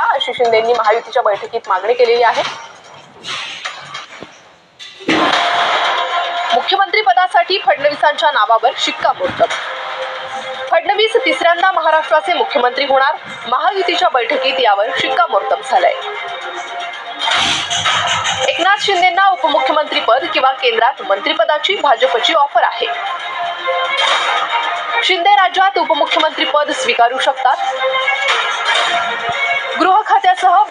करा अशी शिंदेंनी महायुतीच्या बैठकीत मागणी केलेली आहे. मुख्यमंत्री पदासाठी फडणवीसांच्या नावावर शिक्कामोर्तब फडणवीस तिसऱ्यांदा महाराष्ट्राचे मुख्यमंत्री होणार. महायुतीच्या बैठकीत यावर शिक्कामोर्तब झालंय. एकनाथ शिंदेंना उपमुख्यमंत्रीपद किंवा केंद्रात मंत्रिपदाची भाजपची ऑफर आहे. शिंदे राज्यात उपमुख्यमंत्रीपद स्वीकारू शकतात.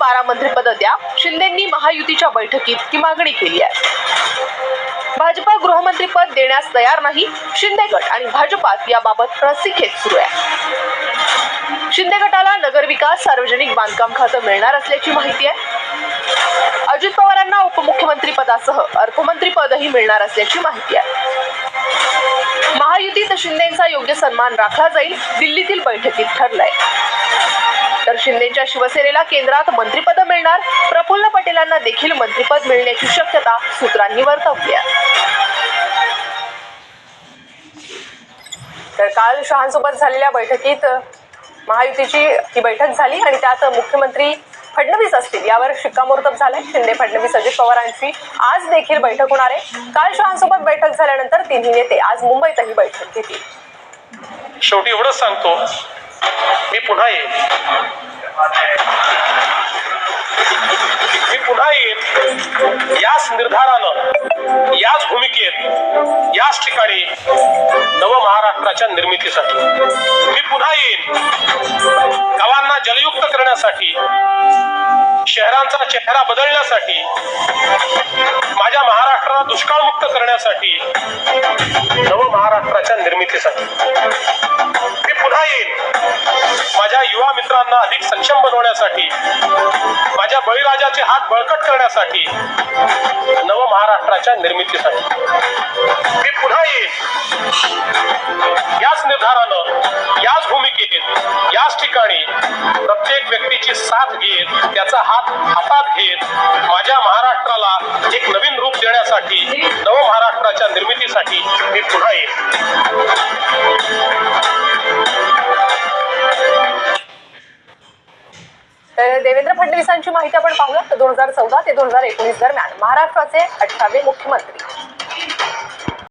बारा मंत्रिपद द्या. शिंदेंनी महायुतीच्या बैठकीत ही मागणी केली आहे. भाजपा गृहमंत्रीपद देण्यास तयार नाही शिंदे गट आणि भाजपात याबाबत रस्सीखेच सुरू आहे. शिंदे गटाला नगरविकास सार्वजनिक बांधकाम खातं मिळणार असल्याची माहिती आहे. अजित पवारांना उपमुख्यमंत्री पदासह अर्थमंत्री पदही मिळणार असल्याची माहिती आहे. महायुतीत शिंदेचा योग्य सन्मान राखला जाईल दिल्लीतील बैठकीत ठरलाय. तर शिंदेच्या शिवसेनेला केंद्रात मंत्रिपद मिळणार. प्रफुल्ल पटेलांना देखील मंत्रिपद मिळण्याची शक्यता सूत्रांनी वर्तवली आहे. तर काल शहांसोबत झालेल्या बैठकीत महायुतीची ही बैठक झाली आणि त्यात मुख्यमंत्री फडणवीस असतील. यावर शिक्कामोर्तब झालंय. शिंदे फडणवीस अजित पवारांची आज देखील बैठक होणार आहे. काल शहांसोबत बैठक झाल्यानंतर तिन्ही नेते आज मुंबईतही बैठक घेतील. शेवटी एवढंच सांगतो. मी पुन्हा येईन. मी पुन्हा येईन. याच निर्धारानं याच भूमिकेत याच ठिकाणी नव महाराष्ट्राच्या निर्मितीसाठी मी पुन्हा येईन. गावांना जलयुक्त करण्यासाठी शहरांचा चेहरा बदलण्यासाठी माझ्या महाराष्ट्राला दुष्काळमुक्त करण्यासाठी नव महाराष्ट्राच्या निर्मितीसाठी. मुलांना अधिक सक्षम बनवण्यासाठी माझ्या बळीराजाचे हात बळकट करण्यासाठी नव महाराष्ट्राच्या निर्मितीसाठी. मी पुन्हा येईन. याच निर्धारानं याच भूमिकेत याच ठिकाणी प्रत्येक व्यक्तीची साथ घेत त्याचा हात हातात घेत माझ्या महाराष्ट्राला एक नवीन रूप देण्यासाठी नव महाराष्ट्राच्या निर्मितीसाठी मी पुन्हा येईन. देवेंद्र फडणवीसांची माहिती आपण पाहूया तर दोन हजार चौदा ते दोन हजार एकोणीस दरम्यान महाराष्ट्राचे अठरावे मुख्यमंत्री.